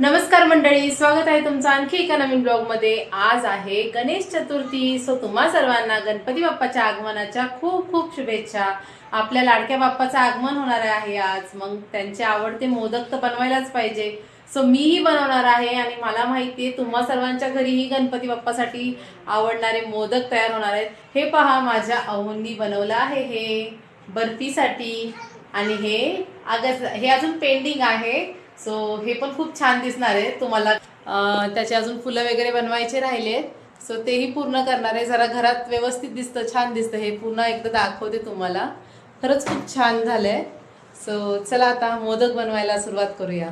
नमस्कार मंडळी स्वागत आहे तुमचं आणखी एका नवीन ब्लॉगमध्ये. आज आहे गणेश चतुर्थी. सो तुम्हा सर्वांना गणपती बाप्पाच्या आगमनाच्या खूप खूप शुभेच्छा. आपल्या लाडक्या बाप्पाचं आगमन होणार आहे आज. मग त्यांचे आवडते मोदक तर बनवायलाच पाहिजे. सो मीही बनवणार आहे आणि मला माहिती आहे तुम्हा सर्वांच्या घरीही गणपती बाप्पासाठी आवडणारे मोदक तयार होणार आहेत. हे पहा माझ्या अहोंनी बनवलं आहे हे. बर्फीसाठी आणि हे अगस हे अजून पेंडिंग आहे. सो हे पण खूप छान दिसणार आहे. तुम्हाला त्याचे अजून फुलं वगैरे बनवायचे राहिले सो तेही पूर्ण करणार आहे. जरा घरात व्यवस्थित दिसतं छान दिसतं. हे पुन्हा एकदा दाखवते तुम्हाला. खरंच खूप छान झालंय. सो चला आता मोदक बनवायला सुरुवात करूया.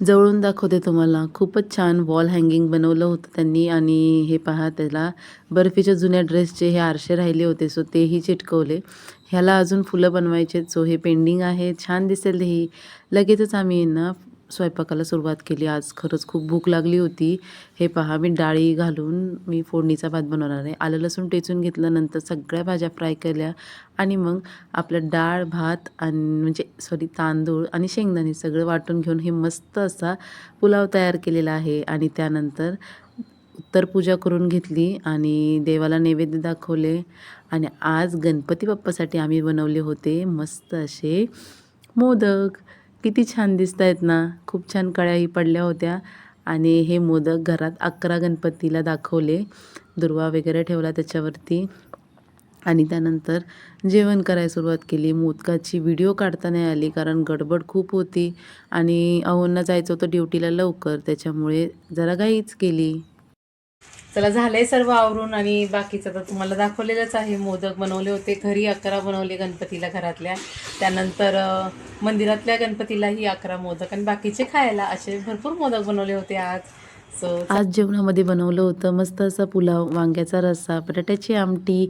जवळून दाखवते तुम्हाला. खूपच छान वॉल हँगिंग बनवलं होतं त्यांनी आणि हे पहा त्याला. बर्फीच्या जुन्या ड्रेसचे हे आरसे राहिले होते सो तेही चिटकवले. ह्याला अजून फुलं बनवायचे सो हे पेंडिंग आहे. छान दिसेल ही लगेचच आम्ही ना स्वयंपाकाला सुरुवात केली. आज खरंच खूप भूक लागली होती. हे पहा मी डाळी घालून मी फोडणीचा भात बनवणार आहे. आलं लसूण टेचून घेतलं नंतर सगळ्या भाज्या फ्राय केल्या आणि मग आपलं डाळ भात आणि म्हणजे सॉरी तांदूळ आणि शेंगदाणे सगळं वाटून घेऊन हे मस्त असा पुलाव तयार केलेला आहे आणि त्यानंतर उत्तर पूजा करून घेतली आणि देवाला नैवेद्य दाखवले आणि आज गणपती बाप्पासाठी आम्ही बनवले होते मस्त असे मोदक. किती छान दिसत आहेत ना. खूप छान कळ्याही पडल्या होत्या. आणि हे मोदक घरात अकरा गणपतीला दाखवले. दुर्वा वगैरे ठेवला त्याच्यावरती. आणि त्यानंतर जेवण करायला सुरुवात केली. मोदकाची व्हिडिओ काढता नाही आली कारण गडबड खूप होती. आणि अहोंना जायचं होतं ड्युटीला लवकर. त्याच्यामुळे जरा घाईच केली. चला झालंय सर्व आवरून आणि बाकीचं तर तुम्हाला दाखवलेलंच आहे. मोदक बनवले होते घरी अकरा बनवले गणपतीला घरातल्या. त्यानंतर मंदिरातल्या गणपतीलाही अकरा मोदक आणि बाकीचे खायला असे भरपूर मोदक बनवले होते आज. सो आज जेवणामध्ये बनवलं होतं. मस्त असा पुलाव वांग्याचा रस्सा बटाट्याची आमटी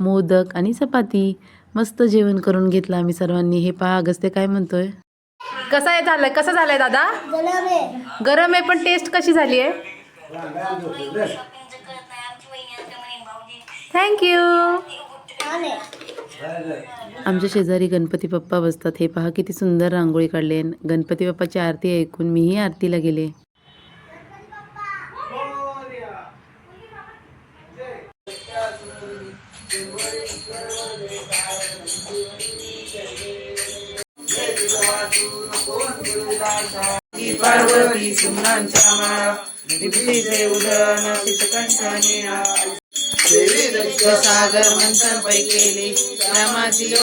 मोदक आणि चपाती. मस्त जेवण करून घेतलं आम्ही सर्वांनी. हे पहा अगस्ते काय म्हणतोय? कसं आहे झालंय? कसं झालंय दादा? गरम आहे. पण टेस्ट कशी झाली आहे थँक्यू आमच्या शेजारी गणपती बाप्पा बसतात. हे पहा किती सुंदर रांगोळी काढले गणपती बाप्पाची आरती ऐकून मीही आरतीला गेले. सुमनांच्या माळा दीप्तीचे शिशकंठनीळा सागर मंथन पै केले रामाची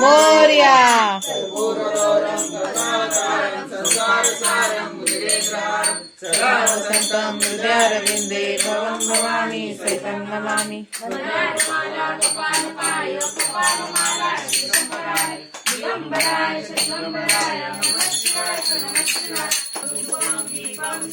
मोर्या संतं हृदयारविंदे भवं भवानी सैतं नमामि महिमानं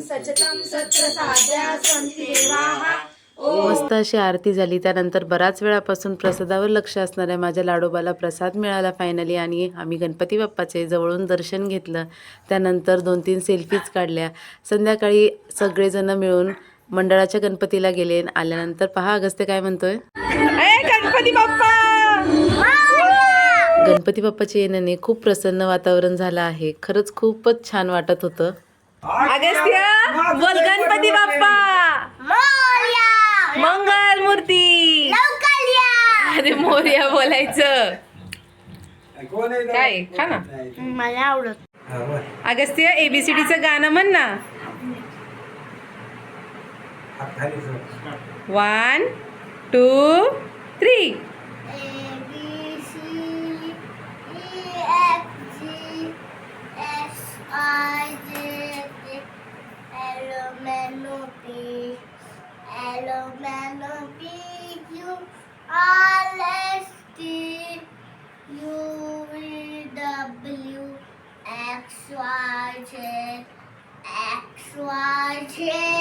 सचतं सत्र साध्या सन्ति देवाः मस्त अशी आरती झाली. त्यानंतर बराच वेळापासून प्रसादावर लक्ष असणाऱ्या माझ्या लाडोबाला प्रसाद मिळाला फायनली आणि आम्ही गणपती बाप्पाचे जवळून दर्शन घेतलं. त्यानंतर दोन तीन सेल्फीज काढल्या. संध्याकाळी सगळेजण मिळून मंडळाच्या गणपतीला गेले आल्यानंतर पहा अगस्ते काय म्हणतोय? गणपती बाप्पा! गणपती बाप्पाच्या येण्याने खूप प्रसन्न वातावरण झालं आहे. खरंच खूपच छान वाटत होतं. अगस्त्य बोल गणपती बाप्पा! मंगल मूर्ती! अरे मोर्या बोलायचं. काय? खा ना. मला आवडत. अगस्त्य एबीसीडीचं गाणं म्हण ना. One two three X, Y, Z, X, Y, Z.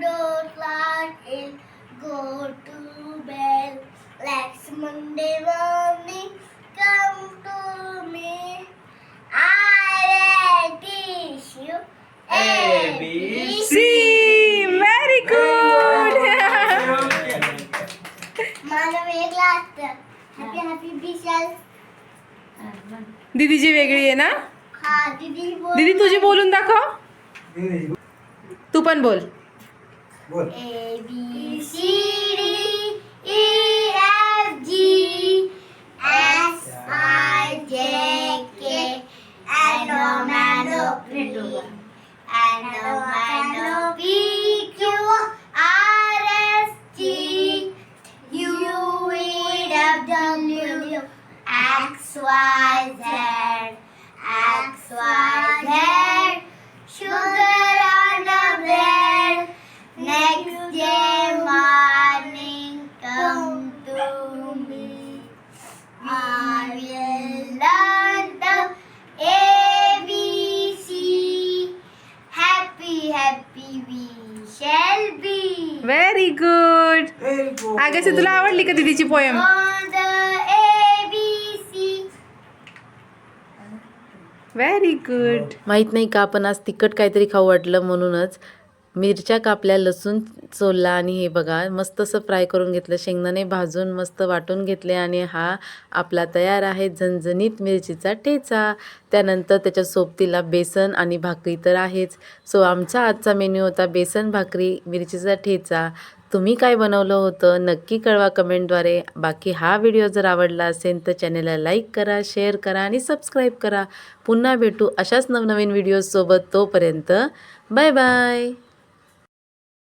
don't like it, go to bed. Next Monday morning, come to me. I will teach you B C very good मला वेगळा असतं हॅपी हॅपी विशाल दीदीची वेगळी आहे ना हा दीदी बोल दीदी तुझी बोलून दाखव तू पण बोल A B C आगाशी तुला आवडली का दीदीची पोयम व्हेरी गुड माहीत नाही का आपण आज तिखट काहीतरी खाऊ वाटलं म्हणूनच. मिरच्या कापल्या लसूण सोलला आणि हे बघा मस्त असं फ्राय करून घेतलं. शेंगदाणे भाजून मस्त वाटून घेतले आणि हा आपला तयार आहे झणझणीत मिरचीचा ठेचा. त्यानंतर त्याच्या सोबतीला बेसन आणि भाकरी तर आहेच. सो आमचा आजचा मेन्यू होता बेसन भाकरी मिरचीचा ठेचा. तुम्ही काय बनवलं होतं नक्की कळवा कमेंटद्वारे. बाकी हा व्हिडिओ जर आवडला असेल तर चॅनलला लाईक करा शेअर करा आणि सबस्क्राईब करा. पुन्हा भेटू अशाच नवनवीन व्हिडिओजसोबत तोपर्यंत बाय बाय.